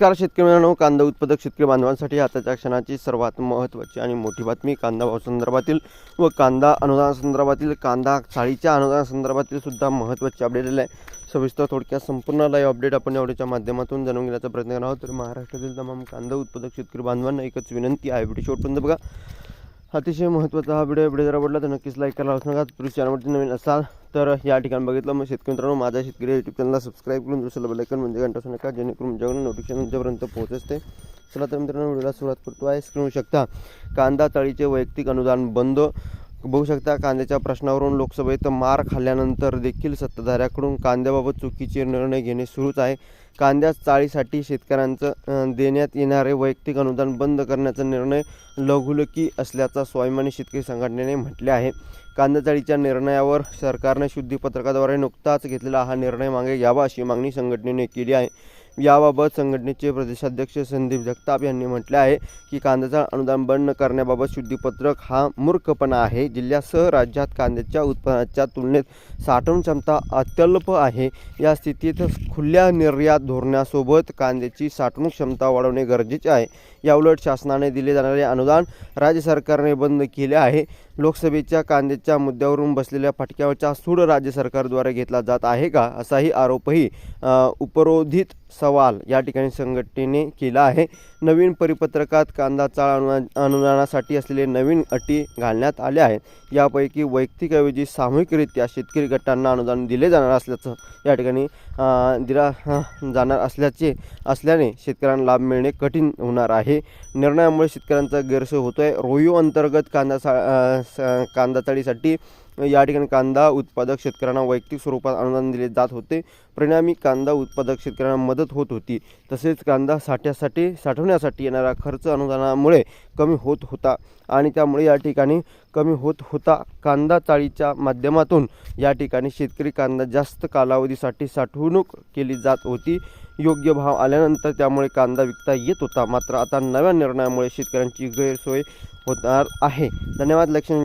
नमस्कार शेतकरी मित्रांनो कांदा उत्पादक शेतकरी बांधवांसाठी आताच्या क्षणाची सर्वात महत्त्वाची आणि मोठी बातमी कांदा भाव संदर्भातील व कांदा अनुदानासंदर्भातील कांदा चाळीच्या अनुदानासंदर्भातील सुद्धा महत्त्वाची अपडेट आहे. सविस्तर थोडक्यात संपूर्ण लाईव्ह अपडेट आपण एवढ्याच्या माध्यमातून जाणून घेण्याचा प्रयत्न करणार आहोत. तर महाराष्ट्रातील तमाम कांदा उत्पादक शेतकरी बांधवांना एकच विनंती आहे. व्हिडिओ शेवटपर्यंत बघा. अतिशय महत्त्वाचा हा व्हिडिओ व्हिडिओ जर आवडला तर नक्कीच लाईक करायला विसरू नका. तुम्ही चॅनलवरती नवीन असाल तर या ठिकाणी बघितलं मग शेतकरी मित्रांनो माझ्या शेतकरी यूट्यूब चॅनलला सबस्क्राईब करून दुसरं बेलायकन म्हणजे घंटा असू नका जेणेकरून जेवण नोटिफिकेशन तुमच्यापर्यंत पोहोचते चला तर मित्रांनो व्हिडिओला सुरुवात करतो. आहे स्क्रीन शकता. कांदा तळीचे वैयक्तिक अनुदान बंद. बघू शकता कांद्याच्या प्रश्नावरून लोकसभेत मार खाल्ल्यानंतर देखील सत्ताधाऱ्याकडून कांद्याबाबत चुकीचे निर्णय घेणे सुरूच आहे. कांद्या चाळीसाठी शेतकऱ्यांचं देण्यात येणारे वैयक्तिक अनुदान बंद करण्याचा निर्णय लघुलकी असल्याचा स्वाभिमानी शेतकरी संघटनेने म्हटले आहे. कांदा चाळीच्या निर्णयावर सरकारने शुद्धीपत्रकाद्वारे नुकताच घेतलेला हा निर्णय मागे घ्यावा अशी मागणी संघटनेने केली आहे. याबाबत संघटनेचे प्रदेशाध्यक्ष संदीप जगताप यांनी म्हटले आहे की कांद्याचा अनुदान बंद करण्याबाबत शुद्धीपत्रक हा मूर्खपणा आहे. जिल्ह्यासह राज्यात कांद्याच्या उत्पन्नाच्या तुलनेत साठवण क्षमता अत्यल्प आहे. या स्थितीत खुल्या निर्यात धोरणासोबत कांद्याची साठवणूक क्षमता वाढवणे गरजेचे आहे. याउलट शासनाने दिले जाणारे अनुदान राज्य सरकारने बंद केले आहे. लोकसभेच्या कांद्याच्या मुद्द्यावरून बसलेल्या फटक्यावरचा सूड राज्य सरकारद्वारे घेतला जात आहे का असाही आरोपही उपरोधित सवाल या ठिकाणी संघटनेने केला आहे. नवीन परिपत्रकात कांदा चाळ अनुदान अनुदानासाठी असलेले नवीन अटी घालण्यात आल्या आहेत. यापैकी वैयक्तिकऐवजी सामूहिकरित्या शेतकरी गटांना अनुदान दिले जाणार असल्याचं या ठिकाणी दिला जाणार असल्याचे असल्याने शेतकऱ्यांना लाभ मिळणे कठीण होणार आहे. निर्णयामुळे शेतकऱ्यांचा गैरसोय आहे रोयो अंतर्गत कांदा सा कांदा तळीसाठी या ठिकाणी कांदा उत्पादक शेतकऱ्यांना वैयक्तिक स्वरूपात अनुदान दिले जात होते. परिणामी कांदा उत्पादक शेतकऱ्यांना मदत होत होती. तसेच कांदा साठ्यासाठी साठवण्यासाठी येणारा खर्च अनुदानामुळे कमी होत होता आणि त्यामुळे या ठिकाणी कमी होत होता. कांदा चाळीच्या माध्यमातून या ठिकाणी शेतकरी कांदा जास्त कालावधीसाठी साठवणूक केली जात होती. योग्य भाव आल्यानंतर त्यामुळे कांदा विकता येत होता. मात्र आता नव्या निर्णयामुळे शेतकऱ्यांची गैरसोय होणार आहे. धन्यवाद. लक्ष्मी